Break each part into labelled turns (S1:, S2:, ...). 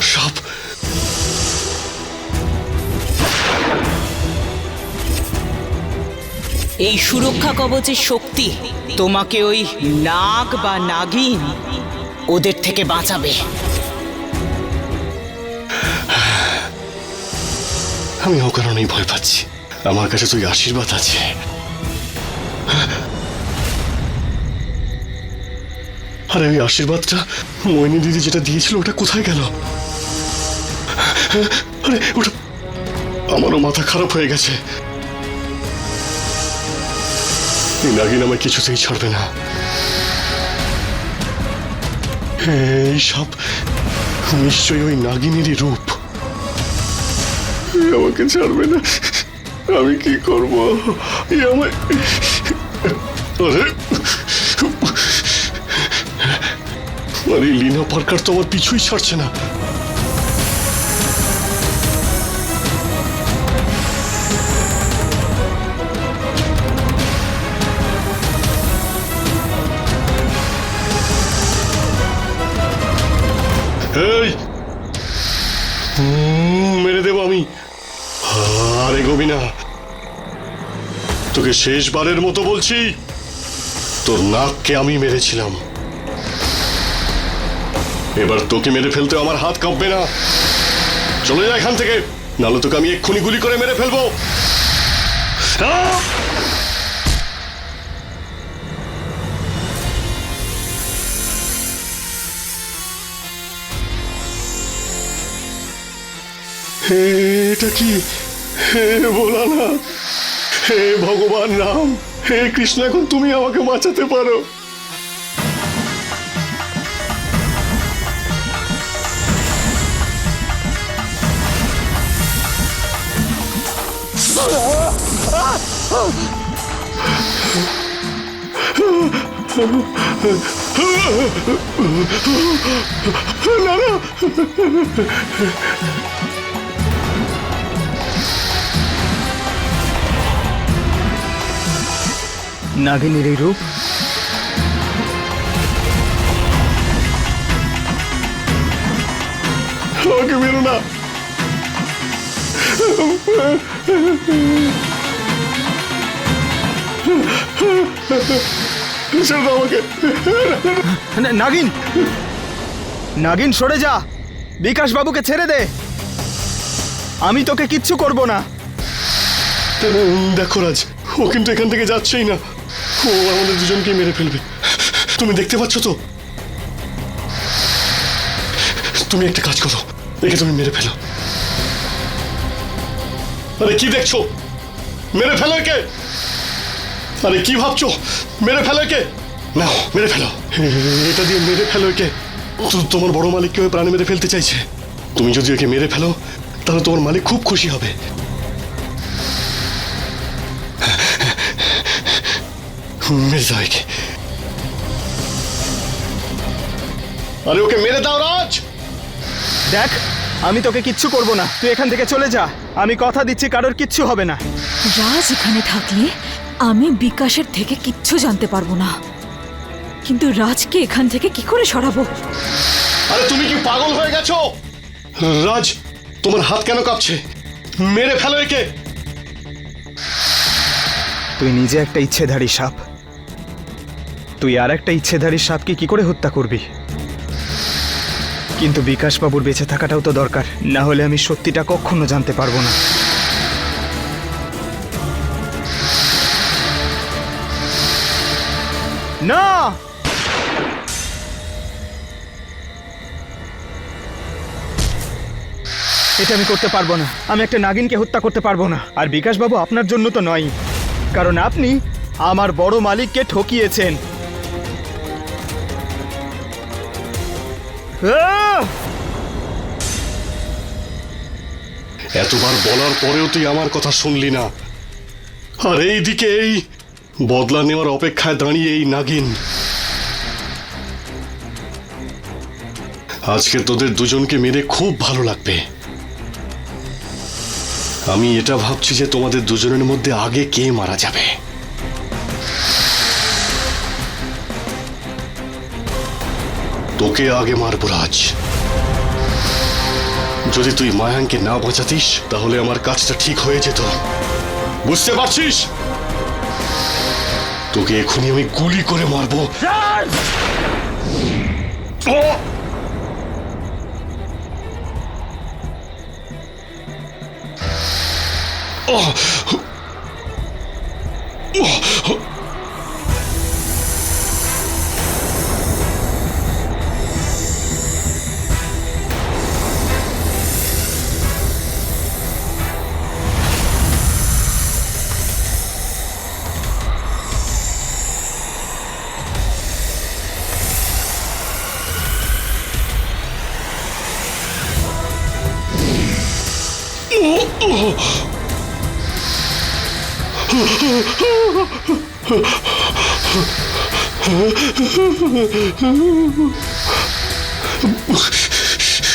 S1: সাপ।
S2: এই সুরক্ষা কবচের শক্তি তোমাকে ওই নাগ বা নাগিন ওদের থেকে বাঁচাবে।
S1: আমি অকারণেই ভয় পাচ্ছি। আমার কাছে তুই আশীর্বাদ আছে। আরে ওই আশীর্বাদটা মৈনী দিদি যেটা দিয়েছিল, ওটা কোথায় গেল? আরে, ওটা আমারও মাথা খারাপ হয়ে গেছে। এই নাগিন আমায় কিছুতেই ছাড়বে না। এই সব নিশ্চয়ই ওই নাগিনেরই রূপ। আমাকে ছাড়বে না। আমি কি করব? আমায় আরে আরে লিনা পার্কার তো আমার পিছুই ছাড়ছে না। এই! মেরে দেবো আমি। আরে গোবিনা, তোকে শেষবারের মতো বলছি, তোর নাককে আমি মেরেছিলাম। এবার তোকে মেরে ফেলতে আমার হাত কাঁপবে না। চলে যা এখান থেকে, নাহলে তোকে আমি এক্ষুনি গুলি করে মেরে ফেলব। এটা কি? হে ভোলানাথ হে, ভগবান রাম। হে, কৃষ্ণ, এখন তুমি আমাকে বাঁচাতে পারো। না না
S3: নাগিনীর এই রূপ
S1: আমাকে মেরো না ছেড়ে দাও আমাকে
S3: নাগিন। নাগিন সরে যা। বিকাশ বাবুকে ছেড়ে দে। আমি তোকে কিচ্ছু করব না।
S1: দেখো রাজ ও কিন্তু এখান থেকে যাচ্ছেই না। ও আমাদের দুজনকে মেরে ফেলবে। তুমি দেখতে পাচ্ছ তো? তুমি একটা কাজ করো। একে তুমি মেরে ফেলো। আরে কি দেখছ? মেরে ফেলো কে আরে কি ভাবছ? মেরে ফেলো কে নাও, মেরে ফেলো। এটা দিয়ে মেরে ফেলো তো- তোমার বড় মালিক কেউ প্রাণে মেরে ফেলতে চাইছে? তুমি যদি ওকে মেরে ফেলো, তাহলে তোমার মালিক খুব খুশি হবে। আরে ওকে মেরে দাও, রাজ!
S3: দেখ আমি তোকে কিচ্ছু করব না। তুই এখান থেকে চলে যা। আমি কথা দিচ্ছি কারোর কিচ্ছু হবে না।
S4: রাজ এখানে থাকলে আমি বিকাশের থেকে কিচ্ছু জানতে পারব না। কিন্তু রাজকে এখান থেকে কি করে সরাবো?
S1: আরে তুমি কি পাগল হয়ে গেছো? রাজ তোমার হাত কেন কাঁপছে? মেরে ফেলো একে।
S3: তুই নিজে একটা ইচ্ছেধারী সাপ। তুই আর একটা ইচ্ছেধারী সাপকে কি করে হত্যা করবি? কিন্তু বিকাশ বাবুর বেঁচে থাকাটাও তো দরকার। না হলে আমি সত্যিটা কখনো জানতে পারব না। না! এটা আমি করতে পারব না। আমি একটা নাগিনকে হত্যা করতে পারব না। আর বিকাশ বাবু আপনার জন্য তো নয়। কারণ আপনি আমার বড় মালিককে ঠকিয়েছেন।
S1: এতবার বলার পরেও তুই আমার কথা শুনলি না। আর এইদিকে এই বদলা নেওয়ার অপেক্ষায় দাঁড়িয়ে এই নাগিন। আজকে তোদের দুজনকে মেরে খুব ভালো লাগবে। আমি এটা ভাবছি যে তোমাদের দুজনের মধ্যে আগে কে মারা যাবে? তোকে আগে মারবো, রাজ। যদি তুই মায়াঙ্কে না বাঁচাতিস, তাহলে আমার কাজটা ঠিক হয়ে যেত। বুঝতে পারছিস? তোকে এখনই আমি গুলি করে মারবো। ও!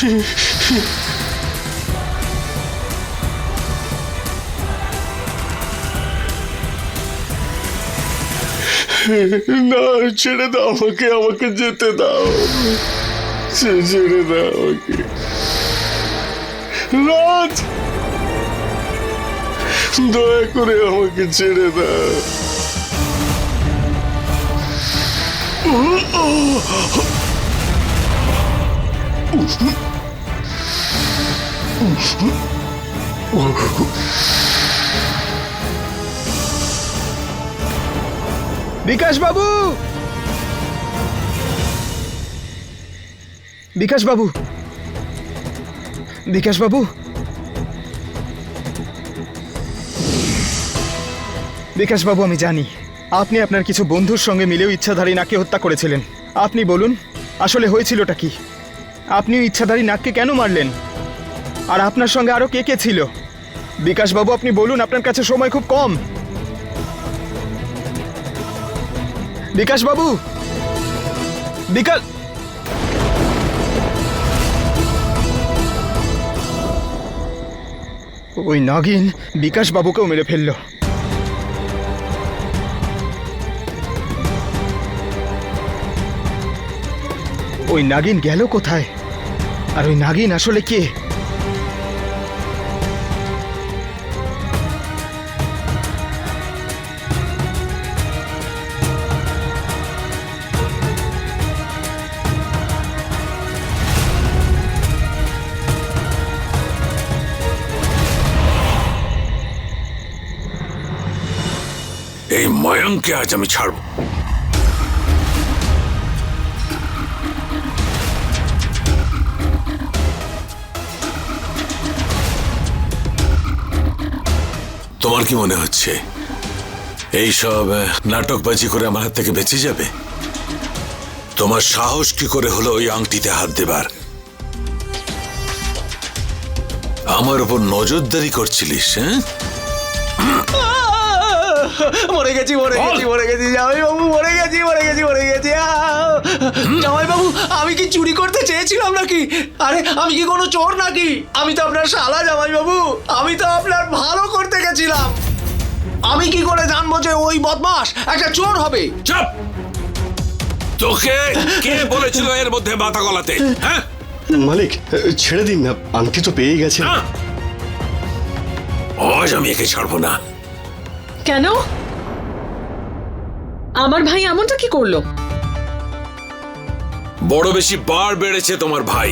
S1: না, ছেড়ে দাও আমাকে আমাকে যেতে দাও। ছেড়ে দাও আমাকে। রাজ! দয়া করে আমাকে ছেড়ে দাও।
S3: বিকাশ বাবু বিকাশ বাবু বিকাশ বাবু বিকাশ বাবু আমি জানি। আপনি আপনার কিছু বন্ধুর সঙ্গে মিলেও ইচ্ছাধারী নাককে হত্যা করেছিলেন। আপনি বলুন, আসলে হয়েছিলটা কি? আপনিও ইচ্ছাধারী নাককে কেন মারলেন? আর আপনার সঙ্গে আরও কে কে ছিল? বিকাশ বাবু আপনি বলুন, আপনার কাছে সময় খুব কম। বিকাশ বাবু বিকাশ ওই নাগিন বিকাশ বাবুকেও মেরে ফেলল। ওই নাগিন গেল কোথায়? আর ওই নাগিন আসলে কে?
S5: ময়ঙ্ককে আজ আমি ছাড়ব। তোমার কি মনে হচ্ছে? এইসব নাটকবাজি করে আমার হাত থেকে বেঁচে যাবে? তোমার সাহস কি করে হলো ওই আংটিতে হাত দেবার? আমার উপর নজরদারি করছিলিস হ্যাঁ?
S6: মরে গেছি মরে গেছি মরে গেছি। জামাই বাবু মরে গেছি মরে গেছি মরে গেছি। জামাই বাবু আমি কি চুরি করতে চেয়েছিলাম নাকি? আরে আমি কি কোনো চোর নাকি? আমি তো আপনার শালা জামাই বাবু। আমি তো আপনার ভালো করতে গেছিলাম। আমি কি করে জানব যে ওই বদমাস একটা চোর হবে?
S5: চুপ! তোকে কে বলেছিল এর মধ্যে মাথা গলাতে? হ্যাঁ?
S1: মালিক ছেড়ে দিন না আংটি তো পেয়ে গেছে
S5: না। আজ আমি একে ছাড়বো না।
S7: কেন? আমার ভাই এমনটা কি করল?
S5: বড় বেশি বার বেড়েছে তোমার ভাই।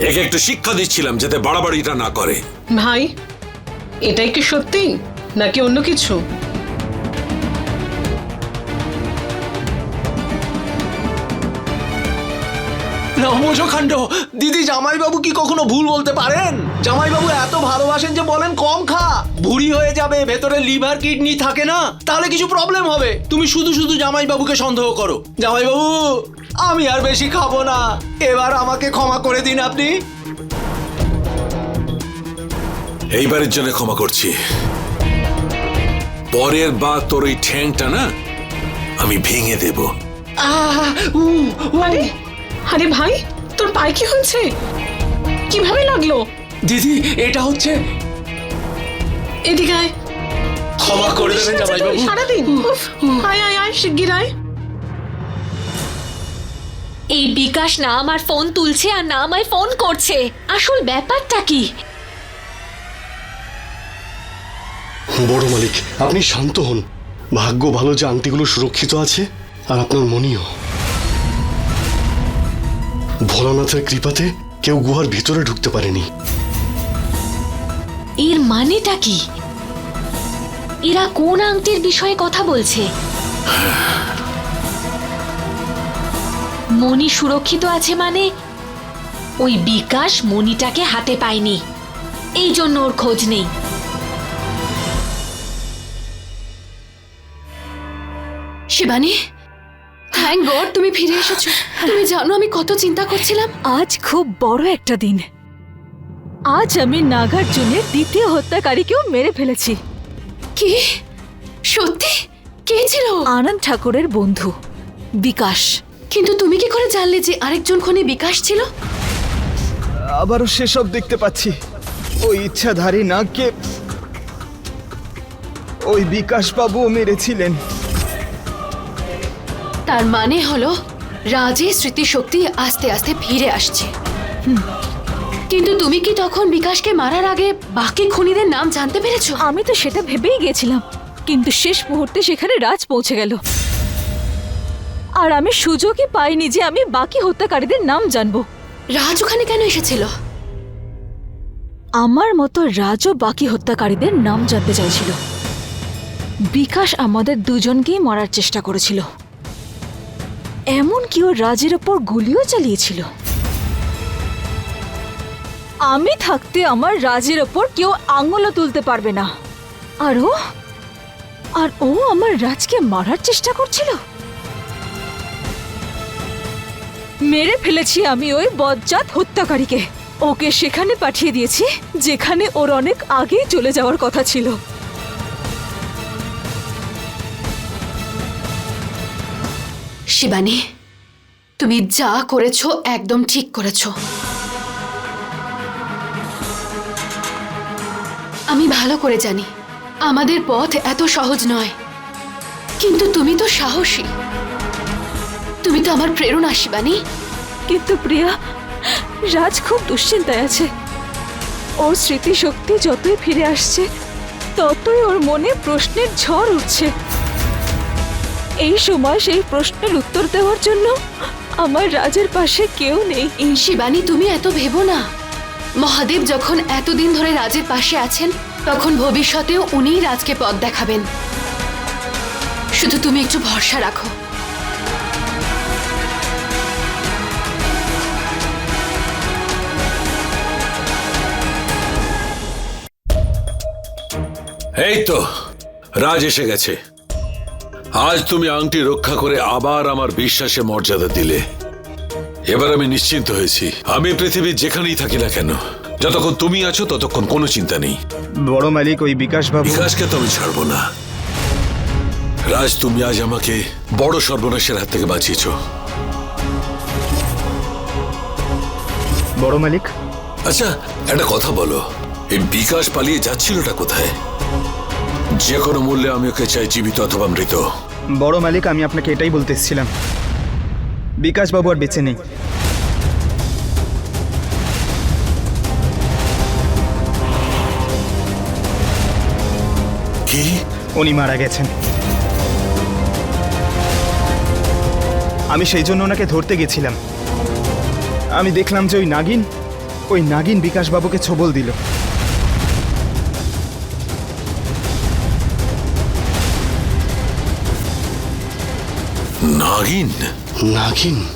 S5: একে একটু শিক্ষা দিচ্ছিলাম যাতে বাড়াবাড়িটা না করে।
S7: ভাই এটাই কি সত্যি? নাকি অন্য কিছু?
S6: নবজখাণ্ড দিদি জামাইবাবু কি কখনো ভুল বলতে পারেন? জামাইবাবু এত ভালোবাসেন যে বলেন কম খা। ভুড়ি হয়ে যাবে ভেতরে লিভার কিডনি থাকে না। তাহলে কিছু প্রবলেম হবে। তুমি শুধু শুধু জামাইবাবুকে সন্দেহ করো। জামাইবাবু আমি আর বেশি খাব না। এবার আমাকে ক্ষমা করে দিন আপনি।
S5: এইবারের জন্য ক্ষমা করছি। পরের বা তোর ওই ঠ্যাংটা না আমি ভেঙে দেব।
S6: আহ, উ।
S7: আরে ভাই তোর পায়ে কি হয়েছে? কীভাবে লাগল?
S6: দিদি এটা হচ্ছে
S7: এদিকে আয়।
S6: ক্ষমা করে দেবেন জামাইবাবু।
S7: সারাদিন? উফ, আয় আয় আয় শিগগির আয়।
S8: এই বিকাশ না আমার ফোন তুলছে আর না আমায় ফোন করছে। আসল ব্যাপারটা কি?
S1: বড় মালিক আপনি শান্ত হন। ভাগ্য ভালো যে আংটিগুলো সুরক্ষিত আছে আর আপনার মনিও। ভোলানাথের কৃপাতে কেউ গুহার ভিতরে ঢুকতে পারেনি।
S8: এর মানেটা কি? এরা কোন আংটির বিষয়ে কথা বলছে? মণি সুরক্ষিত আছে মানে ওই বিকাশ মণিটাকে হাতে পায়নি। এই জন্য ওর খোঁজ নেই। শিবানী? থ্যাংক গড তুমি ফিরে এসেছ। তুমি জানো আমি কত চিন্তা করছিলাম।
S4: আজ খুব বড় একটা দিন। আজ আমি নাগার্জুনের দ্বিতীয় হত্যাকারীকেও মেরে ফেলেছি।
S8: কি? সত্যি? কে ছিল?
S4: আনন্দ ঠাকুরের বন্ধু বিকাশ।
S8: কিন্তু তুমি কি করে জানলে যে আরেকজন খুনি বিকাশ ছিল?
S3: আবারও সেসব দেখতে পাচ্ছি। ওই ইচ্ছাধারী নাগকে ওই বিকাশ বাবুও মেরেছিলেন।
S8: তার মানে হলো রাজের স্মৃতিশক্তি আস্তে আস্তে ফিরে আসছে। কিন্তু তুমি কি তখন বিকাশকে মারার আগে বাকি খুনিদের নাম জানতে পেরেছ?
S4: আমি তো সেটা ভেবেই গেছিলাম কিন্তু শেষ মুহূর্তে সেখানে রাজ পৌঁছে গেল। আর আমি সুযোগই পাইনি যে আমি বাকি হত্যাকারীদের নাম জানব।
S8: রাজ ওখানে কেন এসেছিল?
S4: আমার মতো রাজও বাকি হত্যাকারীদের নাম জানতে চাইছিল। বিকাশ আমাদের দুজনকেই মারার চেষ্টা করেছিল। এমন কি ও রাজের ওপর গুলিও চালিয়েছিল? আমি থাকতে আমার রাজের ওপর কেউ আঙুলও তুলতে পারবে না। আর ও? আর ও আমার রাজকে মারার চেষ্টা করছিল? মেরে ফেলেছি আমি ওই বজ্জাত হত্যাকারীকে। ওকে সেখানে পাঠিয়ে দিয়েছি, যেখানে ওর অনেক আগেই চলে যাওয়ার কথা ছিল।
S8: শিবানী, তুমি যা করেছ একদম ঠিক করেছ। আমি ভালো করে জানি, আমাদের পথ এত সহজ নয়। কিন্তু তুমি তো সাহসী। তুমি তো আমার প্রেরণা, শিবানী।
S4: কিন্তু প্রিয়া, রাজ খুব দুশ্চিন্তায় আছে। ওর স্মৃতিশক্তি যতই ফিরে আসছে, ততই ওর মনে প্রশ্নের ঝড় উঠছে। এই সময় সেই প্রশ্নের উত্তর দেওয়ার জন্য আমার রাজের পাশে কেউ নেই।
S8: শিবানী তুমি এত ভেবো না। মহাদেব যখন এতদিন ধরে রাজের পাশে আছেন তখন ভবিষ্যতেও উনিই রাজকে পথ দেখাবেন। শুধু তুমি একটু ভরসা রাখো।
S5: এই তো রাজ এসে গেছে। আজ তুমি আংটি রক্ষা করে আবার আমার বিশ্বাসে মর্যাদা দিলে। এবার আমি নিশ্চিন্ত হয়েছি। আমি পৃথিবীর যেখানেই থাকি না কেন যতক্ষণ তুমি আছো ততক্ষণ কোনো চিন্তা নেই।
S3: বড় মালিক ওই বিকাশ বাবু
S5: বিকাশকে তো আমি ছাড়বো না। রাজ তুমি আজ আমাকে বড় সর্বনাশের হাত থেকে বাঁচিয়েছ।
S3: বড় মালিক।
S5: আচ্ছা একটা কথা বলো। এই বিকাশ পালিয়ে যাচ্ছিলটা কোথায়? যে কোনো মূল্যে আমি ওকে চাই জীবিত অথবা মৃত।
S3: বড় মালিক আমি আপনাকে এটাই বলতে এসেছিলাম। বিকাশ বাবু আর বেঁচে নেই।
S5: কি?
S3: উনি মারা গেছেন। আমি সেই জন্য ওনাকে ধরতে গেছিলাম। আমি দেখলাম যে ওই নাগিন ওই নাগিন বিকাশ বাবুকে ছবল দিল।
S5: নাগিন?
S1: নাগিন?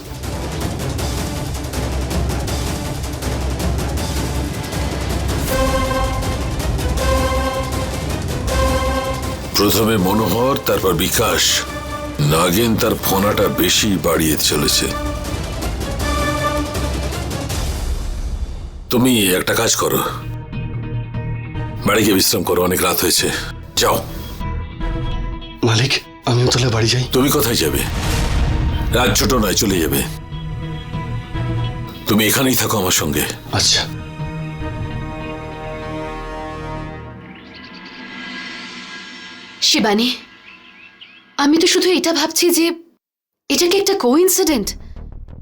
S5: প্রথমে মনোহর তারপর বিকাশ। নাগিন তার ফোনাটা বেশি বাড়িয়ে চলেছে। তুমি একটা কাজ করো। বাড়ি গিয়ে বিশ্রাম করো অনেক রাত হয়েছে। যাও।
S1: মালিক আমিও তাহলে বাড়ি যাই।
S5: তুমি কোথায় যাবে? রাত ছোট নয় চলে যাবে। তুমি এখানেই থাকো আমার সঙ্গে।
S1: আচ্ছা।
S8: শিবানী আমি তো শুধু এটা ভাবছি যে এটা কি একটা কোইন্সিডেন্ট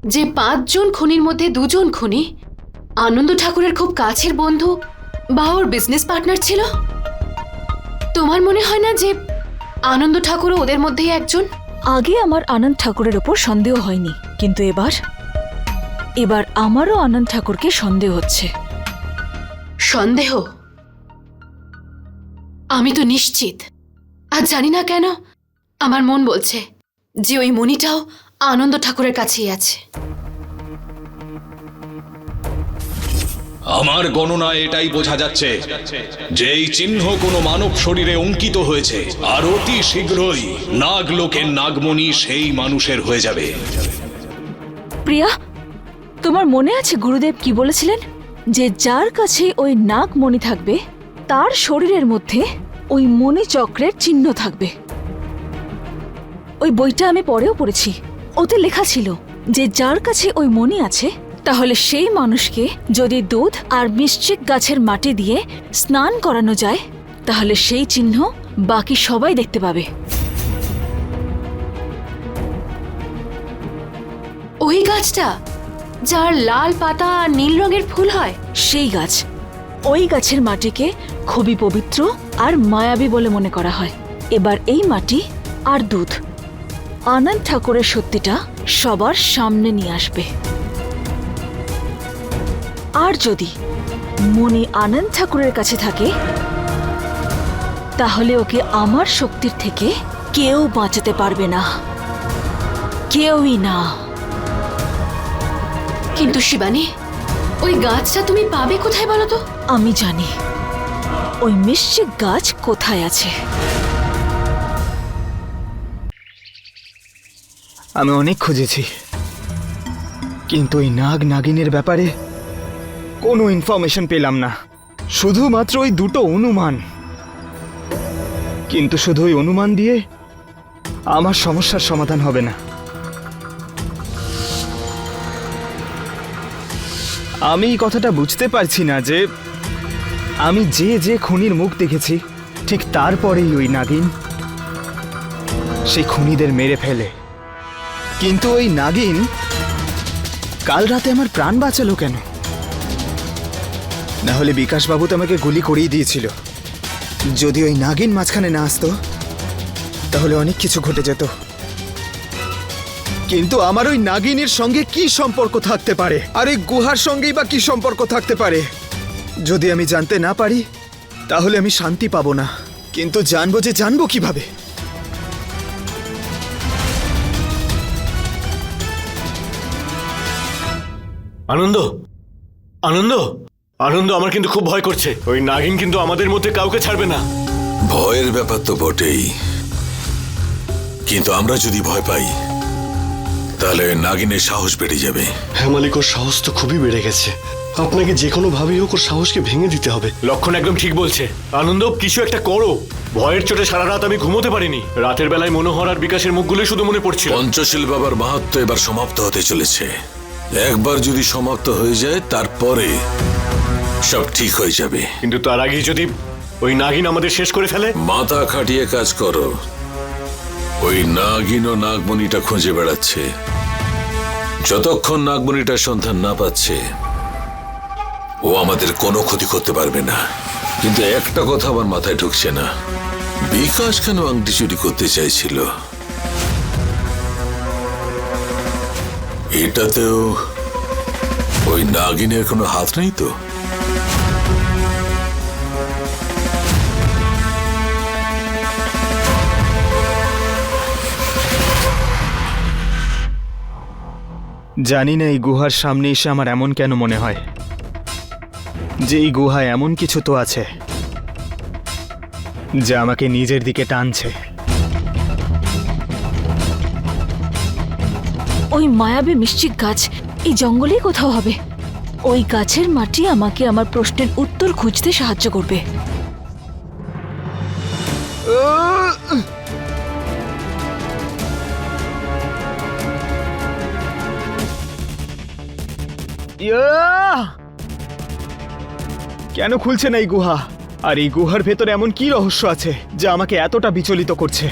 S8: যে পাঁচজন খুনির মধ্যে দুজন খুনি আনন্দ ঠাকুরের খুব কাছের বন্ধু বা ওর বিজনেস পার্টনার ছিল? তোমার মনে হয় না যে আনন্দ ঠাকুরও ওদের মধ্যেই একজন?
S4: আগে আমার আনন্দ ঠাকুরের ওপর সন্দেহ হয়নি কিন্তু এবার এবার আমারও আনন্দ ঠাকুরকে সন্দেহ হচ্ছে।
S8: সন্দেহ? আমি তো নিশ্চিত। আর জানি না কেন আমার মন বলছে যে ওই মণিটাও আনন্দ ঠাকুরের কাছেই আছে।
S9: আমার গণনায় এটাই বোঝা যাচ্ছে যে এই চিহ্ন কোনো মানব শরীরে অঙ্কিত হয়েছে, আর অতি শীঘ্রই নাগলোকের নাগমণি সেই মানুষের হয়ে যাবে।
S4: প্রিয়া, তোমার মনে আছে গুরুদেব কি বলেছিলেন? যে যার কাছে ওই নাগ মণি থাকবে, তার শরীরের মধ্যে ওই মণি চক্রের চিহ্ন থাকবে। ওই বইটা আমি পরেও পড়েছি। ওতে লেখা ছিল যে যার কাছে ওই মণি আছে তাহলে সেই মানুষকে যদি দুধ আর মিষ্টিক গাছের মাটি দিয়ে স্নান করানো যায় তাহলে সেই চিহ্ন বাকি সবাই দেখতে পাবে।
S8: ওই গাছটা যার লাল পাতা আর নীল রঙের ফুল হয়?
S4: সেই গাছ ওই গাছের মাটিকে খুবই পবিত্র আর মায়াবী বলে মনে করা হয়। এবার এই মাটি আর দুধ আনন্দ ঠাকুরের সত্যিটা সবার সামনে নিয়ে আসবে। আর যদি মনি আনন্দ ঠাকুরের কাছে থাকে তাহলে ওকে আমার শক্তির থেকে কেউ বাঁচাতে পারবে না। কেউই না।
S8: কিন্তু শিবানী ওই গাছটা তুমি পাবে কোথায় বলো তো?
S4: আমি জানি। ওই মিষ্টি গাছ কোথায় আছে?
S3: আমি অনেক খুঁজেছি। কিন্তু ওই নাগ নাগিনের ব্যাপারে কোনো ইনফরমেশন পেলাম না। শুধুমাত্র ওই দুটো অনুমান। কিন্তু শুধু ওই অনুমান দিয়ে আমার সমস্যার সমাধান হবে না। আমি এই কথাটা বুঝতে পারছি না যে আমি যে যে খুনির মুখ দেখেছি, ঠিক তারপরেই ওই নাগিন সেই খুনিদের মেরে ফেলে। কিন্তু ওই নাগিন কাল রাতে আমার প্রাণ বাঁচালো কেন? না হলে বিকাশবাবু তো আমাকে গুলি করেই দিয়েছিল। যদি ওই নাগিন মাঝখানে না আসতো, তাহলে অনেক কিছু ঘটে যেত। কিন্তু আমার ওই নাগিনের সঙ্গে কি সম্পর্ক থাকতে পারে? আর ওই গুহার সঙ্গেই বা কি সম্পর্ক থাকতে পারে? যদি আমি জানতে না পারি, তাহলে আমি শান্তি পাবো না। কিন্তু জানব যে জানব কীভাবে?
S1: আনন্দ? আনন্দ? আনন্দ আমার কিন্তু খুব ভয় করছে। ওই নাগিন কিন্তু আমাদের মধ্যে কাউকে ছাড়বে না।
S5: ভয়ের ব্যাপার তো বটেই। কিন্তু আমরা যদি ভয় পাই তাহলে নাগিনের সাহস বেড়ে যাবে।
S1: হ্যাঁ মালিক ওর সাহস তো খুবই বেড়ে গেছে। আপনাকে যে কোনো ভাবেই হোক ওর সাহসকে ভেঙে দিতে হবে।
S10: লক্ষণ একদম ঠিক বলছে। আনন্দ কিছু একটা করো। ভয়ের চোটে সারা রাত আমি ঘুমোতে পারিনি। রাতের বেলায় মনোহর আর বিকাশের মুখগুলোই শুধু মনে পড়ছিল।
S5: পঞ্চশীল বাবার মাহাত্ম এবার সমাপ্ত হতে চলেছে। একবার যদি সমাপ্ত হয়ে যায় তারপরে সব ঠিক হয়ে যাবে।
S10: কিন্তু তার আগে যদি ওই নাগিন আমাদের শেষ করে ফেলে?
S5: মাথা খাটিয়ে কাজ করো। ওই নাগিন ও নাগমণিটা খুঁজে বেড়াচ্ছে। যতক্ষণ নাগমণিটার সন্ধান না পাচ্ছে ও আমাদের কোনো ক্ষতি করতে পারবে না। কিন্তু একটা কথা আমার মাথায় ঢুকছে না। বিকাশ কেন আংটি চুরি করতে চাইছিল? এটাতেও ওই নাগিনের কোনো হাত নেই তো?
S3: জানি না, এই গুহার সামনে এসে আমার এমন কেন মনে হয়। যে এই গুহায় এমন কিছু তো আছে, যা আমাকে নিজের দিকে টানছে।
S4: ওই মায়াবী মিষ্টিক গাছ, এই জঙ্গলেই কোথাও হবে? ওই গাছের মাটি আমাকে আমার প্রশ্নের উত্তর খুঁজতে সাহায্য করবে।
S3: কেন খুলছে না এই গুহা? আর এই গুহার ভেতরে এমন কি রহস্য আছে যা আমাকে এতটা বিচলিত করছে?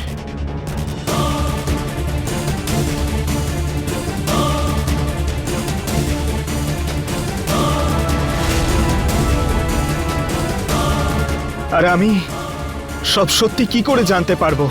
S3: আর আমি সব সত্যি কি করে জানতে পারব?